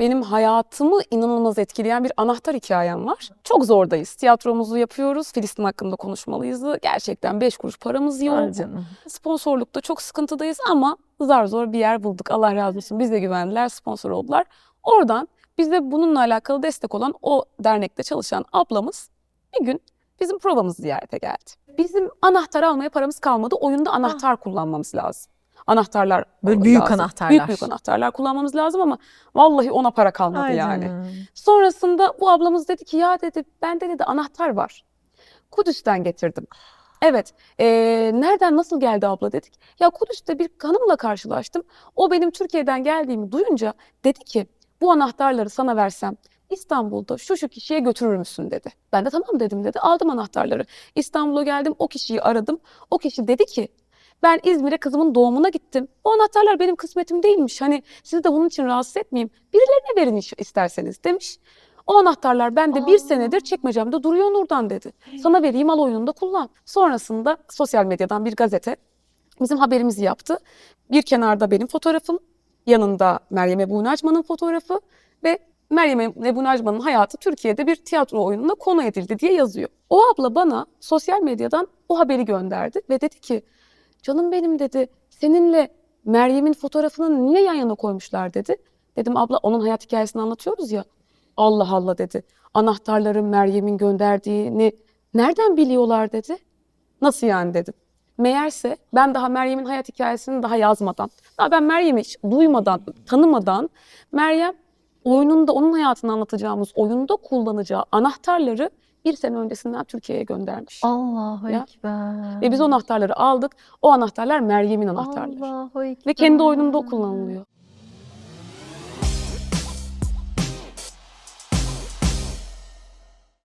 benim hayatımı inanılmaz etkileyen bir anahtar hikayem var. Çok zordayız. Tiyatromuzu yapıyoruz. Filistin hakkında konuşmalıyız. Gerçekten beş kuruş paramız yok. Sponsorlukta çok sıkıntıdayız ama zar zor bir yer bulduk. Allah razı olsun. Bize güvendiler, sponsor oldular. Oradan bize bununla alakalı destek olan o dernekte çalışan ablamız bir gün bizim provamızı ziyarete geldi. Bizim anahtar almaya paramız kalmadı. Oyunda anahtar kullanmamız lazım. Anahtarlar Böyle büyük lazım. anahtarlar. Büyük büyük anahtarlar kullanmamız lazım ama vallahi ona para kalmadı Ay yani. Sonrasında bu ablamız dedi ki ya dedi bende dedi anahtar var. Kudüs'ten getirdim. Evet. eee, nereden nasıl geldi abla dedik. Ya Kudüs'te bir hanımla karşılaştım. O benim Türkiye'den geldiğimi duyunca dedi ki bu anahtarları sana versem İstanbul'da şu şu kişiye götürür müsün dedi. Ben de tamam dedim dedi. Aldım anahtarları. İstanbul'a geldim o kişiyi aradım. O kişi dedi ki ben İzmir'e kızımın doğumuna gittim. O anahtarlar benim kısmetim değilmiş. Hani sizi de bunun için rahatsız etmeyeyim. Birilerine verin isterseniz demiş. O anahtarlar bende bir senedir çekmecemde duruyor Nurdan dedi. Sana vereyim al oyununda kullan. Sonrasında sosyal medyadan bir gazete bizim haberimizi yaptı. Bir kenarda benim fotoğrafım, yanında Meryem Ebu Nacman'ın fotoğrafı ve Meryem Ebu Nacman'ın hayatı Türkiye'de bir tiyatro oyununa konu edildi diye yazıyor. O abla bana sosyal medyadan o haberi gönderdi ve dedi ki canım benim dedi seninle Meryem'in fotoğrafını niye yan yana koymuşlar dedi. Dedim abla onun hayat hikayesini anlatıyoruz ya. Allah Allah dedi. Anahtarları Meryem'in gönderdiğini nereden biliyorlar dedi. Nasıl yani dedim. Meğerse ben daha Meryem'in hayat hikayesini daha yazmadan, daha ben Meryem'i hiç duymadan, tanımadan Meryem oyununda onun hayatını anlatacağımız oyunda kullanacağı anahtarları bir sene öncesinden Türkiye'ye göndermiş. Allahu Ya. Ekber. Ve biz o anahtarları aldık. O anahtarlar Meryem'in anahtarları. Allahu Ekber. Ve kendi oyununda kullanılıyor.